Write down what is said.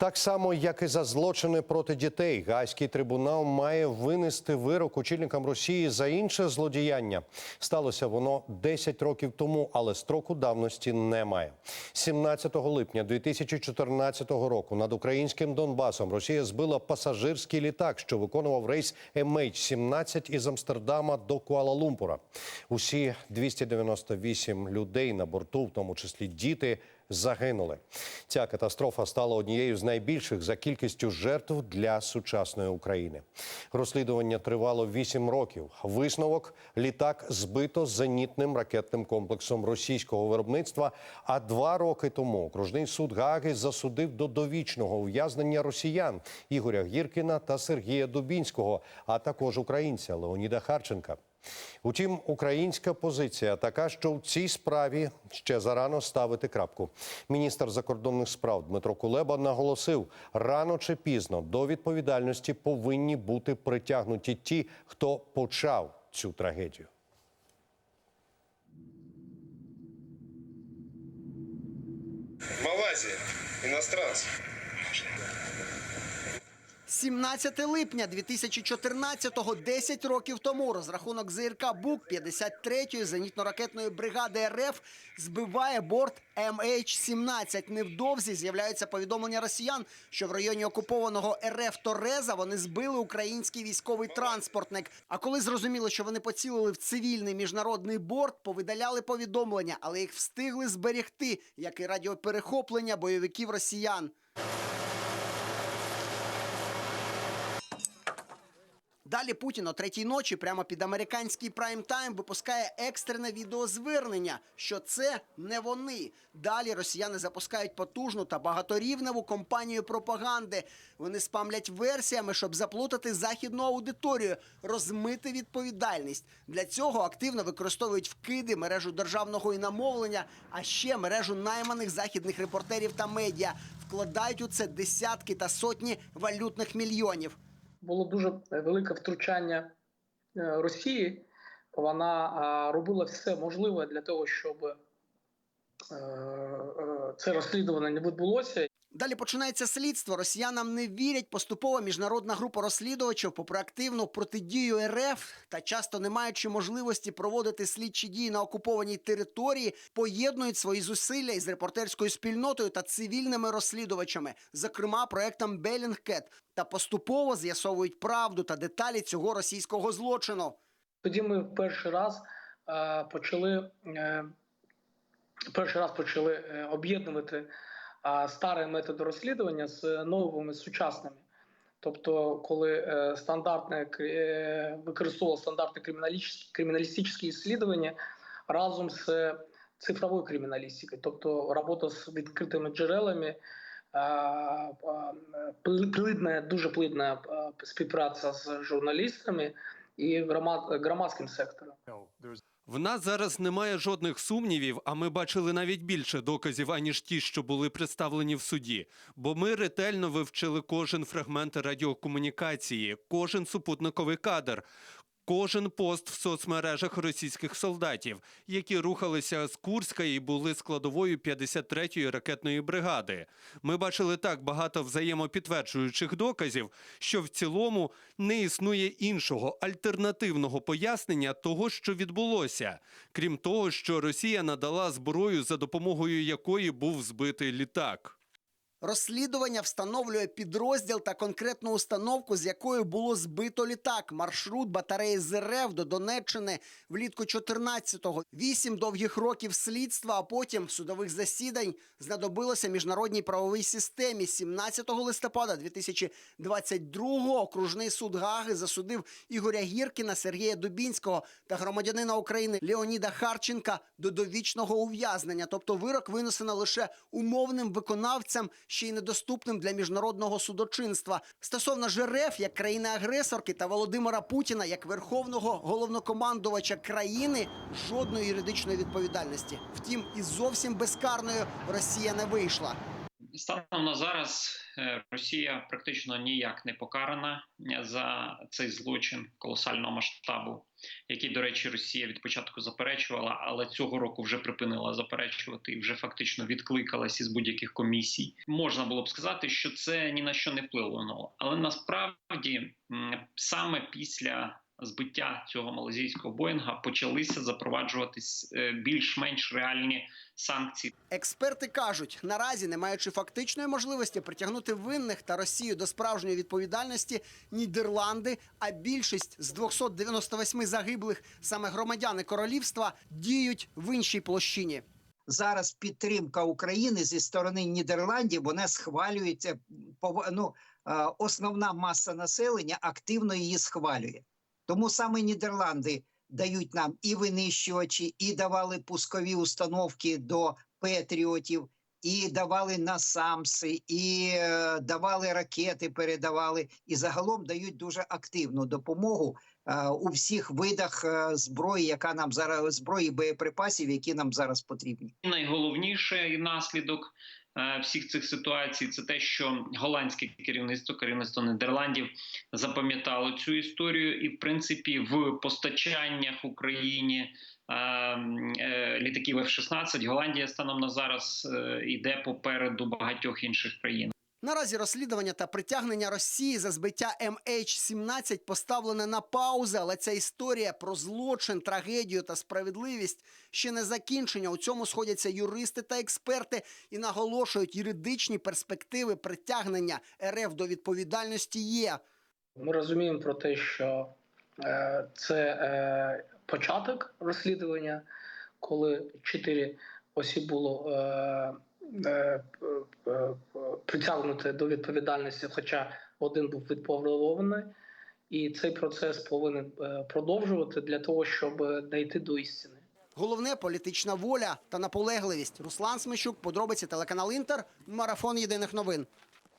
Так само, як і за злочини проти дітей, Гаазький трибунал має винести вирок очільникам Росії за інше злодіяння. Сталося воно 10 років тому, але строку давності немає. 17 липня 2014 року над українським Донбасом Росія збила пасажирський літак, що виконував рейс MH17 із Амстердама до Куала-Лумпура. Усі 298 людей на борту, в тому числі діти, загинули. Ця катастрофа стала однією з найбільших за кількістю жертв для сучасної України. Розслідування тривало 8 років. Висновок літак збито зенітним ракетним комплексом російського виробництва. А два роки тому окружний суд Гааги засудив до довічного ув'язнення росіян Ігоря Гіркіна та Сергія Дубінського, а також українця Леоніда Харченка. Утім, українська позиція така, що в цій справі ще зарано ставити крапку. Міністр закордонних справ Дмитро Кулеба наголосив, рано чи пізно до відповідальності повинні бути притягнуті ті, хто почав цю трагедію. Малайзия. Иностранцы. 17 липня 2014-го, 10 років тому, розрахунок ЗРК БУК 53-ї зенітно-ракетної бригади РФ збиває борт MH17. Невдовзі з'являються повідомлення росіян, що в районі окупованого РФ Тореза вони збили український військовий транспортник. А коли зрозуміло, що вони поцілили в цивільний міжнародний борт, повидаляли повідомлення, але їх встигли зберегти, як і радіоперехоплення бойовиків росіян. Далі Путін о третій ночі прямо під американський прайм-тайм випускає екстрене відеозвернення, що це не вони. Далі росіяни запускають потужну та багаторівневу кампанію пропаганди. Вони спамлять версіями, щоб заплутати західну аудиторію, розмити відповідальність. Для цього активно використовують вкиди, мережу державного іномовлення, а ще мережу найманих західних репортерів та медіа. Вкладають у це десятки та сотні валютних мільйонів. Було дуже велике втручання е, Росії. Вона робила все можливе для того, щоб е, е, це розслідування не відбулося. Далі починається слідство. Росіянам не вірять. Поступово міжнародна група розслідувачів, попри активну протидію РФ та часто не маючи можливості проводити слідчі дії на окупованій території, поєднують свої зусилля із репортерською спільнотою та цивільними розслідувачами, зокрема проектом Белінгкет, та поступово з'ясовують правду та деталі цього російського злочину. Тоді ми в перший раз е, почали е, перший раз почали е, об'єднувати старі методи розслідування з новими сучасними. Тобто, коли е, стандартне е, використовувало стандартне криміналістичне ісследування разом з цифровою криміналістикою, тобто робота з відкритими джерелами, е, е, плідна, дуже плідна е, співпраця з журналістами і громад, громадським сектором. В нас зараз немає жодних сумнівів, а ми бачили навіть більше доказів, аніж ті, що були представлені в суді. Бо ми ретельно вивчили кожен фрагмент радіокомунікації, кожен супутниковий кадр. Кожен пост в соцмережах російських солдатів, які рухалися з Курська і були складовою 53-ї ракетної бригади. Ми бачили так багато взаємопідтверджуючих доказів, що в цілому не існує іншого альтернативного пояснення того, що відбулося, крім того, що Росія надала зброю, за допомогою якої був збитий літак. Розслідування встановлює підрозділ та конкретну установку, з якою було збито літак. Маршрут батареї з РФ до Донеччини влітку 14-го. Вісім довгих років слідства, а потім судових засідань знадобилося міжнародній правовій системі. 17 листопада 2022-го окружний суд Гаги засудив Ігоря Гіркіна, Сергія Дубінського та громадянина України Леоніда Харченка до довічного ув'язнення. Тобто вирок винесено лише умовним виконавцям, ще й недоступним для міжнародного судочинства. Стосовно ЖРФ як країни-агресорки та Володимира Путіна як верховного головнокомандувача країни жодної юридичної відповідальності. Втім, і зовсім безкарною Росія не вийшла. Станом на зараз е, Росія практично ніяк не покарана е, за цей злочин колосального масштабу, який, до речі, Росія від початку заперечувала, але цього року вже припинила заперечувати і вже фактично відкликалась із будь-яких комісій. Можна було б сказати, що це ні на що не вплинуло. Але насправді саме після збиття цього малазійського боїнга почалися запроваджуватись е, більш-менш реальні санкції Експерти кажуть, наразі, не маючи фактичної можливості притягнути винних та Росію до справжньої відповідальності, Нідерланди, а більшість з 298 загиблих саме громадяни королівства діють в іншій площині. зараз підтримка України зі сторони Нідерландів вона схвалюється. Ну, е, основна маса населення активно її схвалює. Тому саме Нідерланди дають нам і винищувачі, і давали пускові установки до патріотів, і давали насамси, і е, давали ракети, передавали, і загалом дають дуже активну допомогу у всіх видах е, зброї, яка нам зараз зброї боєприпасів, які нам зараз потрібні. найголовніший наслідок е, всіх цих ситуацій це те, що голландське керівництво, керівництво Нідерландів запам'ятало цю історію, і в принципі в постачаннях Україні. е, е, Літаків F-16 Голландія станом на зараз е, йде попереду багатьох інших країн. Наразі розслідування та притягнення Росії за збиття MH17 поставлене на паузи, але ця історія про злочин, трагедію та справедливість ще не закінчення. У цьому сходяться юристи та експерти і наголошують, юридичні перспективи притягнення РФ до відповідальності є. Ми розуміємо про те, що е, це е, початок розслідування, коли чотири осіб було е, е, притягнуто до відповідальності, хоча один був відповідований. І цей процес повинен е, продовжувати для того, щоб дійти до істини. Головне політична воля та наполегливість. Руслан Смещук, подробиці телеканал Інтер, марафон єдиних новин.